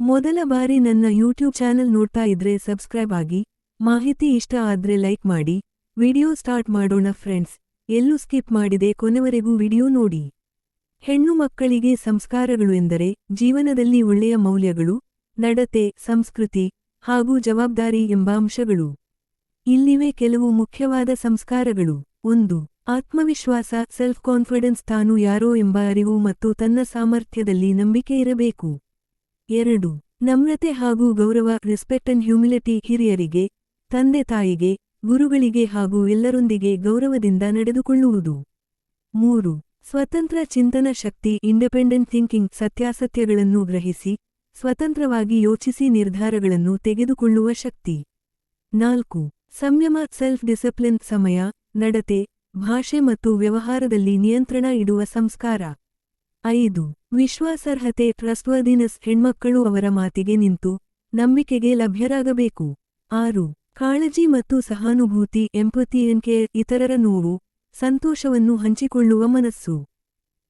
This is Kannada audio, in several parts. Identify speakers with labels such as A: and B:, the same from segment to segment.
A: ಮೊದಲ ಬಾರಿ ನನ್ನ ಯೂಟ್ಯೂಬ್ ಚಾನೆಲ್ ನೋಡ್ತಾ ಇದ್ರೆ ಸಬ್ಸ್ಕ್ರೈಬ್ ಆಗಿ, ಮಾಹಿತಿ ಇಷ್ಟ ಆದ್ರೆ ಲೈಕ್ ಮಾಡಿ ವಿಡಿಯೋ ಸ್ಟಾರ್ಟ್ ಮಾಡೋಣ ಫ್ರೆಂಡ್ಸ್ ಎಲ್ಲೂ ಸ್ಕಿಪ್ ಮಾಡಿದೆ ಕೊನೆವರೆಗೂ ವಿಡಿಯೋ ನೋಡಿ. ಹೆಣ್ಣು ಮಕ್ಕಳಿಗೆ ಸಂಸ್ಕಾರಗಳು ಎಂದರೆ ಜೀವನದಲ್ಲಿ ಒಳ್ಳೆಯ ಮೌಲ್ಯಗಳು, ನಡತೆ, ಸಂಸ್ಕೃತಿ ಹಾಗೂ ಜವಾಬ್ದಾರಿ ಎಂಬ ಅಂಶಗಳು. ಇಲ್ಲಿವೆ ಕೆಲವು ಮುಖ್ಯವಾದ ಸಂಸ್ಕಾರಗಳು. ಒಂದು, ಆತ್ಮವಿಶ್ವಾಸ ಸೆಲ್ಫ್ ಕಾನ್ಫಿಡೆನ್ಸ್ ತಾನು ಯಾರೋ ಎಂಬ ಅರಿವು ಮತ್ತು ತನ್ನ ಸಾಮರ್ಥ್ಯದಲ್ಲಿ ನಂಬಿಕೆ ಇರಬೇಕು. ಎರಡು. ನಮ್ರತೆ ಹಾಗೂ ಗೌರವ ರೆಸ್ಪೆಕ್ಟ್ ಅಂಡ್ ಹ್ಯೂಮಿಲಿಟಿ ಹಿರಿಯರಿಗೆ, ತಂದೆ ತಾಯಿಗೆ, ಗುರುಗಳಿಗೆ ಹಾಗೂ ಎಲ್ಲರೊಂದಿಗೆ ಗೌರವದಿಂದ ನಡೆದುಕೊಳ್ಳುವುದು. ಮೂರು. ಸ್ವತಂತ್ರ ಚಿಂತನ ಶಕ್ತಿ ಇಂಡಿಪೆಂಡೆಂಟ್ ಥಿಂಕಿಂಗ್ ಸತ್ಯಾಸತ್ಯಗಳನ್ನು ಗ್ರಹಿಸಿ, ಸ್ವತಂತ್ರವಾಗಿ ಯೋಚಿಸಿ ನಿರ್ಧಾರಗಳನ್ನು ತೆಗೆದುಕೊಳ್ಳುವ ಶಕ್ತಿ. ನಾಲ್ಕು. ಸಂಯಮ ಸೆಲ್ಫ್ ಡಿಸಿಪ್ಲಿನ್ ಸಮಯ, ನಡತೆ, ಭಾಷೆ ಮತ್ತು ವ್ಯವಹಾರದಲ್ಲಿ ನಿಯಂತ್ರಣ ಇಡುವ ಸಂಸ್ಕಾರ. ಐದು. ವಿಶ್ವಾಸಾರ್ಹತೆ ಟ್ರಸ್ಟ್ವರ್ದಿನೆಸ್ ಹೆಣ್ಮಕ್ಕಳು ಅವರ ಮಾತಿಗೆ ನಿಂತು ನಂಬಿಕೆಗೆ ಲಭ್ಯರಾಗಬೇಕು. ಆರು, ಕಾಳಜಿ ಮತ್ತು ಸಹಾನುಭೂತಿ, ಎಂಪತಿ ಕೇರ್ ಇತರರ ನೋವು, ಸಂತೋಷವನ್ನು ಹಂಚಿಕೊಳ್ಳುವ ಮನಸ್ಸು.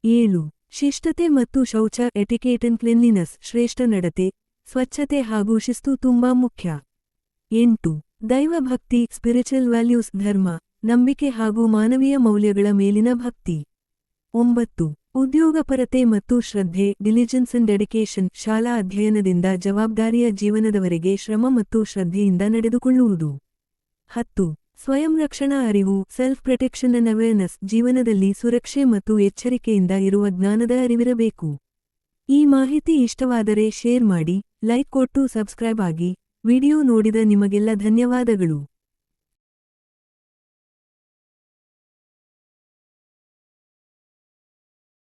A: ಏಳು, ಶಿಷ್ಟತೆ ಮತ್ತು ಶೌಚ ಎಟಿಕೇಟನ್ ಕ್ಲೆನ್ಲಿನೆಸ್, ಶ್ರೇಷ್ಠ ನಡತೆ, ಸ್ವಚ್ಛತೆ ಹಾಗೂ ಶಿಸ್ತು ತುಂಬಾ ಮುಖ್ಯ. ಎಂಟು, ದೈವಭಕ್ತಿ, ಸ್ಪಿರಿಚುವಲ್ ವ್ಯಾಲ್ಯೂಸ್, ಧರ್ಮ, ನಂಬಿಕೆ ಹಾಗೂ ಮಾನವೀಯ ಮೌಲ್ಯಗಳ ಮೇಲಿನ ಭಕ್ತಿ. ಒಂಬತ್ತು ಉದ್ಯೋಗಪರತೆ ಮತ್ತು ಶ್ರದ್ಧೆ ಡಿಲಿಜೆನ್ಸ್ ಅಂಡ್ ಡೆಡಿಕೇಶನ್ ಶಾಲಾ ಅಧ್ಯಯನದಿಂದ ಜವಾಬ್ದಾರಿಯ ಜೀವನದವರೆಗೆ ಶ್ರಮ ಮತ್ತು ಶ್ರದ್ಧೆಯಿಂದ ನಡೆದುಕೊಳ್ಳುವುದು. ಹತ್ತು, ಸ್ವಯಂ ರಕ್ಷಣಾ ಅರಿವು ಸೆಲ್ಫ್ ಪ್ರೊಟೆಕ್ಷನ್ ಅಂಡ್ ಅವೇರ್ನೆಸ್ ಜೀವನದಲ್ಲಿ ಸುರಕ್ಷೆ ಮತ್ತು ಎಚ್ಚರಿಕೆಯಿಂದ ಇರುವ ಜ್ಞಾನದ ಅರಿವಿರಬೇಕು. ಈ ಮಾಹಿತಿ ಇಷ್ಟವಾದರೆ ಶೇರ್ ಮಾಡಿ ಲೈಕ್ ಕೊಟ್ಟು ಸಬ್ಸ್ಕ್ರೈಬ್ ಆಗಿ ವಿಡಿಯೋ ನೋಡಿದ ನಿಮಗೆಲ್ಲ ಧನ್ಯವಾದಗಳು.